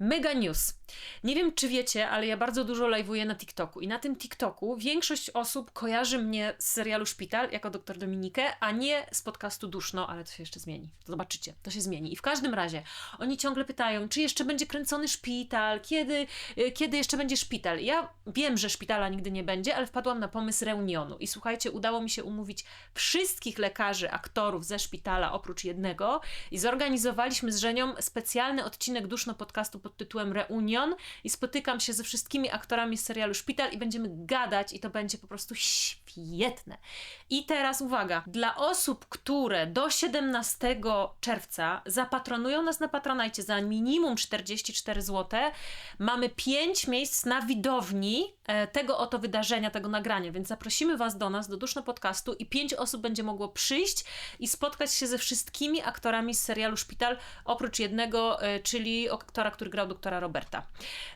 Mega news. Nie wiem, czy wiecie, ale ja bardzo dużo live'uję na TikToku i na tym TikToku większość osób kojarzy mnie z serialu Szpital jako doktor Dominikę, a nie z podcastu Duszno, ale to się jeszcze zmieni. Zobaczycie, to się zmieni. I w każdym razie oni ciągle pytają, czy jeszcze będzie kręcony szpital, kiedy, y, kiedy jeszcze będzie szpital. Ja wiem, że szpitala nigdy nie będzie, ale wpadłam na pomysł reunionu. I słuchajcie, udało mi się umówić wszystkich lekarzy, aktorów ze szpitala oprócz jednego i zorganizowaliśmy z Żenią specjalny odcinek Duszno podcastu pod tytułem Reunion i spotykam się ze wszystkimi aktorami z serialu Szpital i będziemy gadać i to będzie po prostu świetne. I teraz uwaga, dla osób, które do 17 czerwca zapatronują nas na Patronajcie za minimum 44 zł, mamy 5 miejsc na widowni tego oto wydarzenia, tego nagrania, więc zaprosimy Was do nas, do Duszno Podcastu i 5 osób będzie mogło przyjść i spotkać się ze wszystkimi aktorami z serialu Szpital, oprócz jednego, e, czyli aktora, który grał doktora Roberta.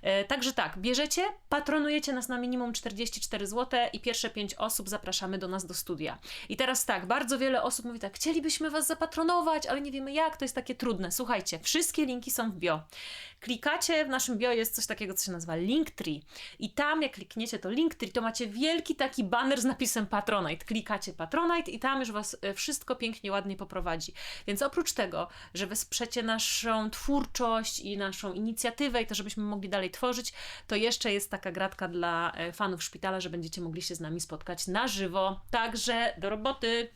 E, Także tak, bierzecie, patronujecie nas na minimum 44 zł i pierwsze 5 osób zapraszamy do nas do studia. I teraz tak, bardzo wiele osób mówi tak, chcielibyśmy Was zapatronować, ale nie wiemy jak, to jest takie trudne. Słuchajcie, wszystkie linki są w bio. Klikacie, w naszym bio jest coś takiego, co się nazywa Linktree. I tam, jak klikniecie to Linktree, to macie wielki taki banner z napisem Patronite. Klikacie Patronite i tam już Was e, wszystko pięknie, ładnie poprowadzi. Więc oprócz tego, że wesprzecie naszą twórczość i naszą inicjatywę i to, żebyśmy mogli dalej tworzyć, to jeszcze jest taka gratka dla e, fanów szpitala, że będziecie mogli się z nami spotkać na żywo. Także do roboty!